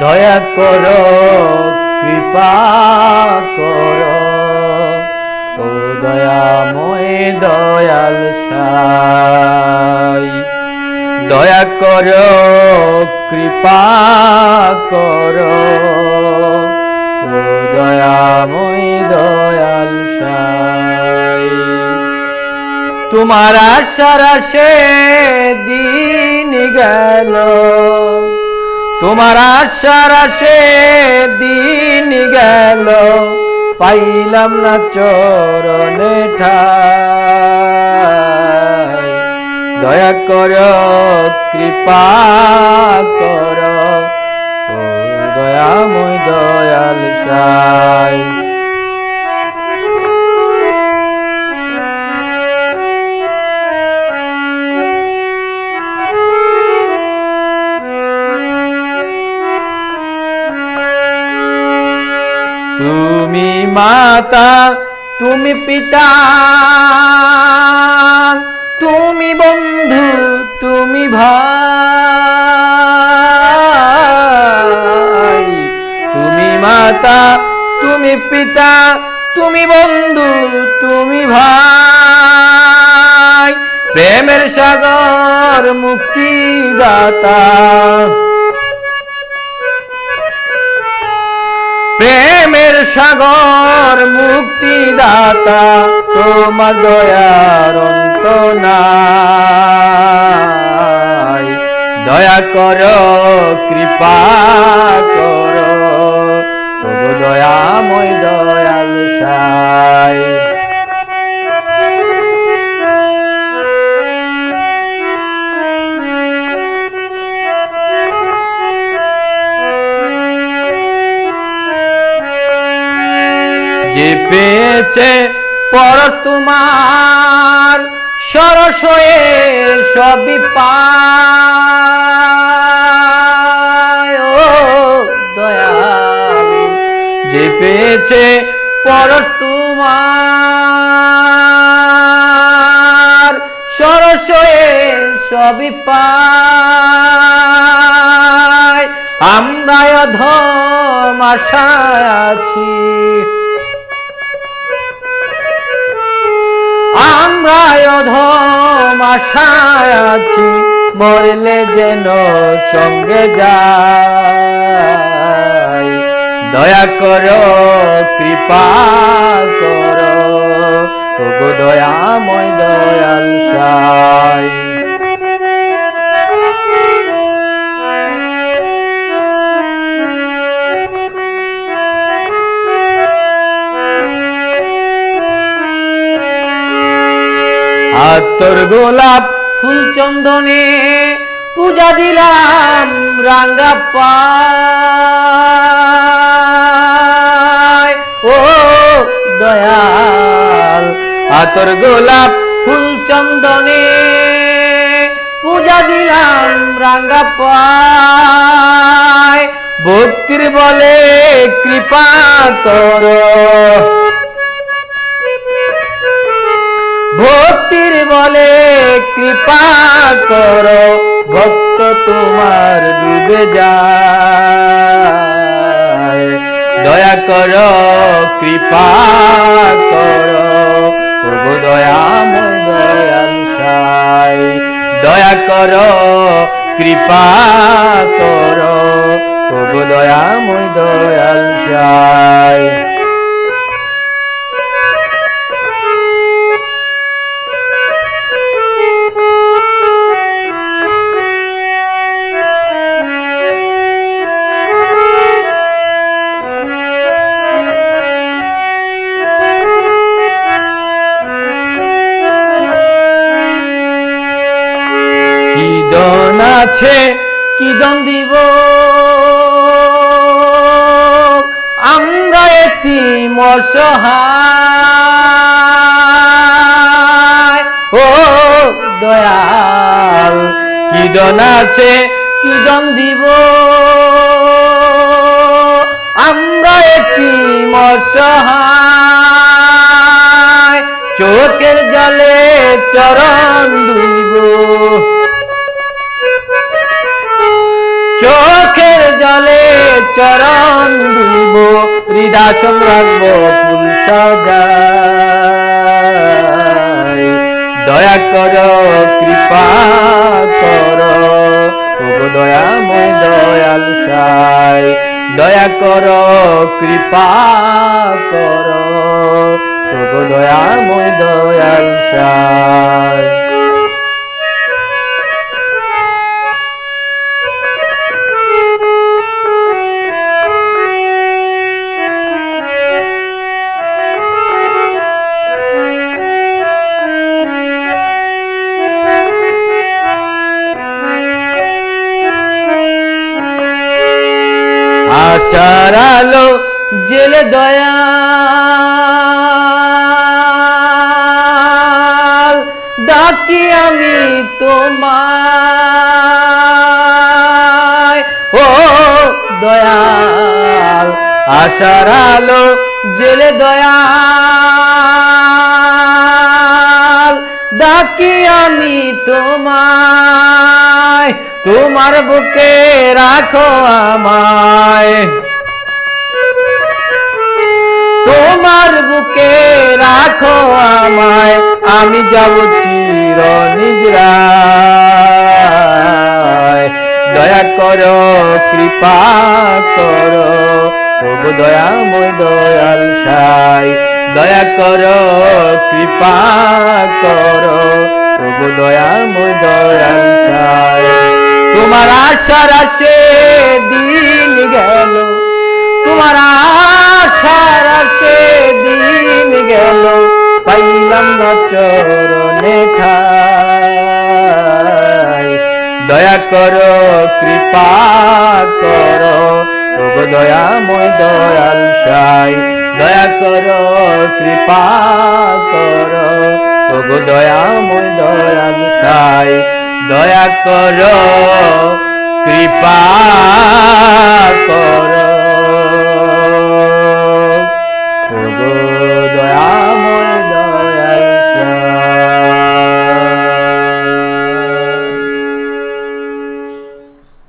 দয়া কর, কৃপা কর। ও দয়াময় দয়াল সাই। দয়া করো, কৃপা কর। ও দয়াময় দয়াল সাই। তোমার আশার আসে দিন গেল। তোমার আশার আসে দিন গেল, পাইলাম না চরণে দয়া কর, কৃপা কর দয়া দয়াময় দয়াল সাই। মাতা, তুমি পিতা, তুমি বন্ধু, তুমি ভাই। তুমি মাতা, তুমি পিতা, তুমি বন্ধু, তুমি ভাই। প্রেমের সাগর মুক্তিদাতা। সাগর মুক্তিদাতা তোমার দয়ার অন্ত নাই দয়া কর কৃপা কর তবু দয়াময় দয়াল সাই পেয়েছে পরশ তোমার সরস হয়ে সবই দয়াল, যে পেয়েছে পরশ তোমার সরস হয়ে সবই পায়। আমরা অধম আশায় আছি। আমরা অধম আশায় আছি মরলে যেন সঙ্গে যাই। দয়া করো কৃপা করো দয়াময় দয়াল সাই আতর গোলাপ ফুল চন্দনে পূজা দিলাম রাঙ্গা পায় ও দয়াল আতর গোলাপ ফুল চন্দনে পূজা দিলাম রাঙ্গা পায় ভক্তির বলে কৃপা করো। ভক্তির বলে কৃপা করো, ভক্ত তোমার ডুবে যায়। দয়া করো, কৃপা করো, প্রভু দয়াময় দয়াল সাই। দয়া করো, কৃপা করো, প্রভু দয়াময় দয়াল সাই। আছে, কি দন দিব? আমরা এটি মসহায়। ও দয়াল, কি দন আছে, কি দন দিব? আমরা এটি মসহায়। চোখের জলে চরণ দুইব। জলে চরণ দিব হৃদাসন রাখব, ফুল সাজাই। দয়া কর, কৃপা কর দয়াময় দয়াল সাই। দয়া কর, কৃপা কর দয়াময় দয়াল সাই। আলো জেলে দয়া। ডাকি আমি তোমায়, ও দয়াল। আশার আলো জেলে দয়াল। ডাকি আমি তোমায়। তোমার বুকে রাখো আমায়। তোমার বুকে রাখো আমায়, আমি যাব চির নিদ্রায় দয়া করো, কৃপা করো দয়া, মই দয়াল সাই। দয়া করো, কৃপা কর, প্রভু দয়াময় দয়াল সাই তোমার আশার আসে দিন গেল, তোমার আশার আসে দিন গেল, পাইলাম না চরণে ঠাই দয়া কর, কৃপা করো ওগো দয়াময় দয়াল সাই দয়া করো কৃপা করো। দয়া দয়াময় দয়াল সাই দয়া করো কৃপা